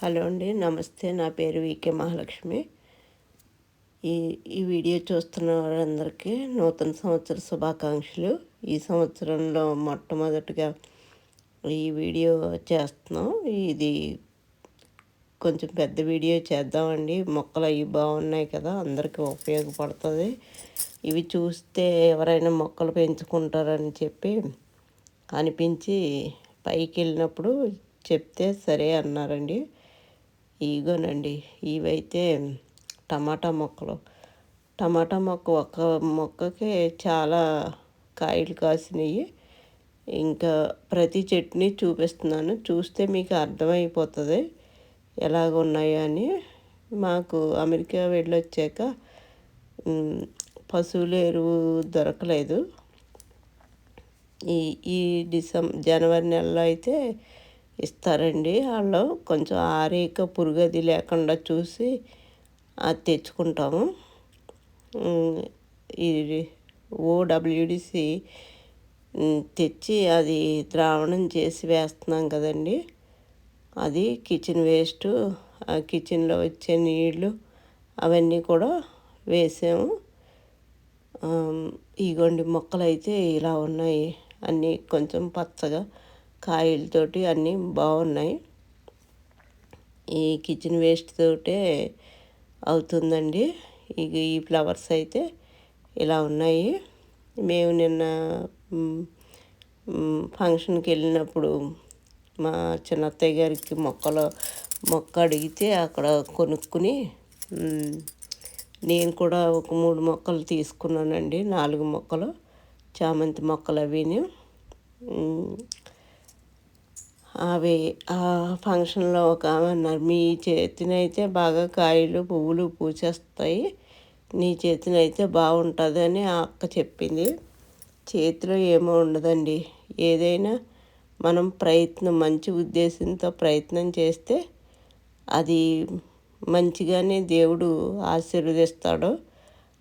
Hello అండి నమస్తే. నా పేరు వికే మహాలక్ష్మి. ఈ ఈ వీడియో చూస్తున్న వారందరికీ నూతన సంవత్సర శుభాకాంక్షలు. ఈ సంవత్సరంలో మొట్టమొదటిగా ఈ వీడియో చేస్తున్నాం. ఇది కొంచెం పెద్ద వీడియో చేద్దామండి. మొక్కలు అవి బాగున్నాయి కదా అందరికీ ఉపయోగపడుతుంది. ఇవి చూస్తే ఎవరైనా మొక్కలు పెంచుకుంటారని చెప్పి అనిపించి పైకి వెళ్ళినప్పుడు చెప్తే సరే అన్నారండి. ఇగోనండి ఇవైతే టమాటా మొక్కలు. టమాటా మొక్క ఒక మొక్కకి చాలా కాయలు కాసినాయి. ఇంకా ప్రతి చెట్టుని చూపిస్తున్నాను. చూస్తే మీకు అర్థమైపోతుంది ఎలాగ ఉన్నాయో అని. మాకు అమెరికా వెళ్ళొచ్చాక పశువుల ఎరువు దొరకలేదు. ఈ ఈ డిసెం జనవరి నెలలో అయితే ఇస్తారండి. వాళ్ళు కొంచెం ఆరేక పురుగది లేకుండా చూసి అది తెచ్చుకుంటాము. ఈ ఓడబ్ల్యూడిసి తెచ్చి అది ద్రావణం చేసి వేస్తున్నాం కదండి. అది కిచెన్ వేస్ట్ ఆ కిచెన్లో వచ్చే నీళ్ళు అవన్నీ కూడా వేసాము. ఇగోండి మొక్కలు అయితే ఇలా ఉన్నాయి. అన్నీ కొంచెం పచ్చగా కాయలతోటి అన్నీ బాగున్నాయి. ఈ కిచెన్ వేస్ట్ తోటే అవుతుందండి. ఇక ఈ ఫ్లవర్స్ అయితే ఇలా ఉన్నాయి. మేము నిన్న ఫంక్షన్కి వెళ్ళినప్పుడు మా చిన్నత్తయ్య గారికి మొక్కలు మొక్క అడిగితే అక్కడ కొనుక్కుని నేను కూడా ఒక మూడు మొక్కలు తీసుకున్నానండి. నాలుగు మొక్కలు చామంతి మొక్కలు అవిని. అవి ఆ ఫంక్షన్లో ఒక ఆమె అన్నారు మీ చేతినైతే బాగా కాయలు పువ్వులు పూసేస్తాయి. నీ చేతినైతే బాగుంటుంది అని ఆ అక్క చెప్పింది. చేతిలో ఏమో ఉండదండి. ఏదైనా మనం ప్రయత్నం మంచి ఉద్దేశంతో ప్రయత్నం చేస్తే అది మంచిగానే దేవుడు ఆశీర్వదిస్తాడు.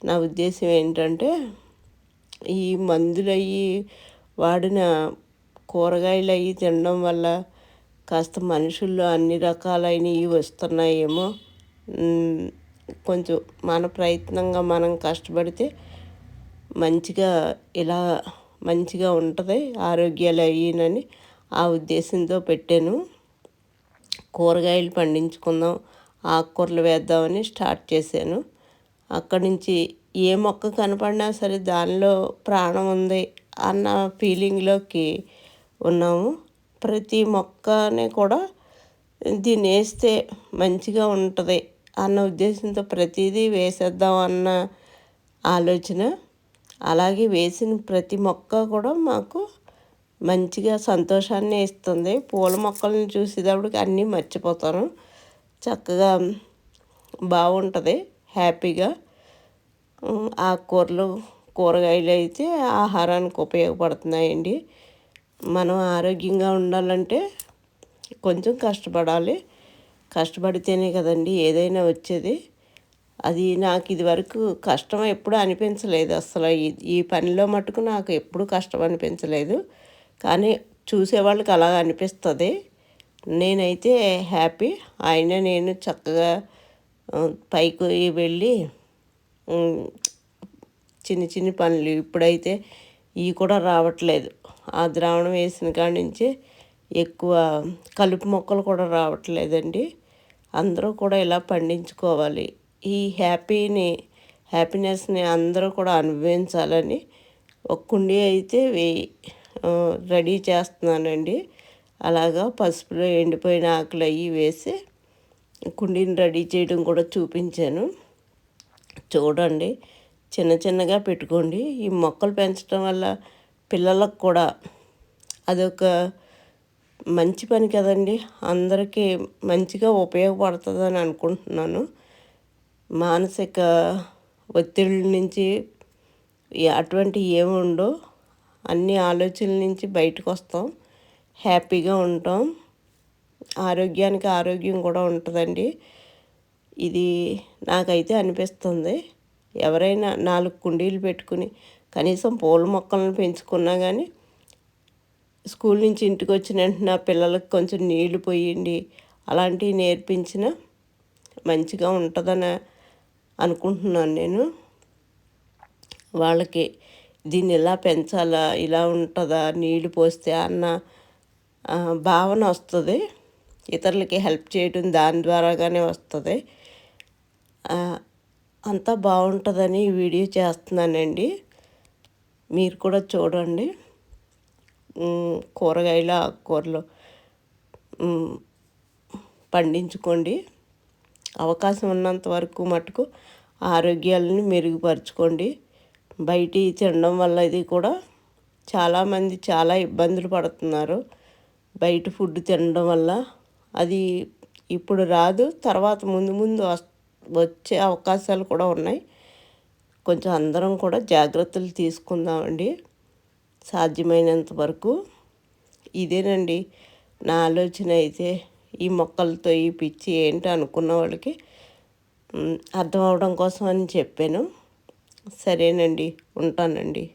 నా ఉద్దేశం ఏంటంటే ఈ మందులయ్యి వాడిన కూరగాయలు అవి తినడం వల్ల కాస్త మనుషుల్లో అన్ని రకాలైనవి వస్తున్నాయేమో. కొంచెం మన ప్రయత్నంగా మనం కష్టపడితే మంచిగా ఇలా మంచిగా ఉంటుంది ఆరోగ్యాలు అయ్యినని ఆ ఉద్దేశంతో పెట్టాను. కూరగాయలు పండించుకుందాం ఆకుకూరలు వేద్దామని స్టార్ట్ చేశాను. అక్కడి నుంచి ఏ మొక్క కనపడినా సరే దానిలో ప్రాణం ఉంది అన్న ఫీలింగ్లోకి ఉన్నాము. ప్రతి మొక్కని కూడా దీన్ని వేస్తే మంచిగా ఉంటుంది అన్న ఉద్దేశంతో ప్రతిదీ వేసేద్దాం అన్న ఆలోచన. అలాగే వేసిన ప్రతి మొక్క కూడా మాకు మంచిగా సంతోషాన్ని ఇస్తుంది. పూల మొక్కలను చూసేటప్పటికి అన్నీ మర్చిపోతాను. చక్కగా బాగుంటుంది హ్యాపీగా. ఆకుకూరలు కూరగాయలు అయితే ఆహారానికి ఉపయోగపడుతున్నాయండి. మనం ఆరోగ్యంగా ఉండాలంటే కొంచెం కష్టపడాలి. కష్టపడితేనే కదండి ఏదైనా వచ్చేది. అది నాకు ఇది వరకు కష్టం ఎప్పుడు అనిపించలేదు అసలు ఈ పనిలో మటుకు నాకు ఎప్పుడు కష్టం అనిపించలేదు. కానీ చూసేవాళ్ళకి అలా అనిపిస్తుంది. నేనైతే హ్యాపీ. ఆయన నేను చక్కగా పైకి వెళ్ళి చిన్న చిన్న పనులు. ఇప్పుడైతే ఇవి కూడా రావట్లేదు. ఆ ద్రావణం వేసిన కాడి నుంచి ఎక్కువ కలుపు మొక్కలు కూడా రావట్లేదండి. అందరూ కూడా ఇలా పండించుకోవాలి. ఈ హ్యాపీని హ్యాపీనెస్ని అందరూ కూడా అనుభవించాలని ఒక కుండీ అయితే వేయి రెడీ చేస్తున్నానండి. అలాగా పసుపులో ఎండిపోయిన ఆకులు అవి వేసి కుండీని రెడీ చేయడం కూడా చూపించాను. చూడండి చిన్న చిన్నగా పెట్టుకోండి. ఈ మొక్కలు పెంచడం వల్ల పిల్లలకు కూడా అదొక మంచి పని కదండి. అందరికీ మంచిగా ఉపయోగపడుతుందని అనుకుంటున్నాను. మానసిక ఒత్తిడి నుంచి అటువంటి ఉండవు. అన్ని ఆలోచనల నుంచి బయటకు వస్తాం. హ్యాపీగా ఉంటాం. ఆరోగ్యానికి ఆరోగ్యం కూడా ఉంటుందండి. ఇది నాకైతే అనిపిస్తుంది. ఎవరైనా నాలుగు కుండీలు పెట్టుకుని కనీసం పూల మొక్కలను పెంచుకున్నా కానీ స్కూల్ నుంచి ఇంటికి వచ్చిన వెంటనే పిల్లలకు కొంచెం నీళ్ళు పోయండి అలాంటివి నేర్పించిన మంచిగా ఉంటుందని అనుకుంటున్నాను నేను. వాళ్ళకి దీన్ని ఇలా పెంచాలా ఇలా ఉంటుందా నీళ్ళు పోస్తే అన్న భావన వస్తుంది. ఇతరులకి హెల్ప్ చేయడం దాని ద్వారాగానే వస్తుంది. అంతా బాగుంటుందని వీడియో చేస్తున్నానండి. మీరు కూడా చూడండి. కూరగాయల ఆకుకూరలు పండించుకోండి. అవకాశం ఉన్నంత వరకు మటుకు ఆరోగ్యాలను మెరుగుపరచుకోండి. బయటి తినడం వల్ల ఇది కూడా చాలామంది చాలా ఇబ్బందులు పడుతున్నారు. బయట ఫుడ్ తినడం వల్ల అది ఇప్పుడు రాదు తర్వాత ముందు ముందు వచ్చే అవకాశాలు కూడా ఉన్నాయి. కొంచెం అందరం కూడా జాగ్రత్తలు తీసుకుందామండి. సాధ్యమైనంత వరకు. ఇదేనండి. నా ఆలోచన అయితే ఈ మొక్కలతో ఈ పిచ్చి ఏంటి అనుకున్న వాళ్ళకి అర్థం అవడం కోసం అని చెప్పాను. సరేనండి. ఉంటానండి.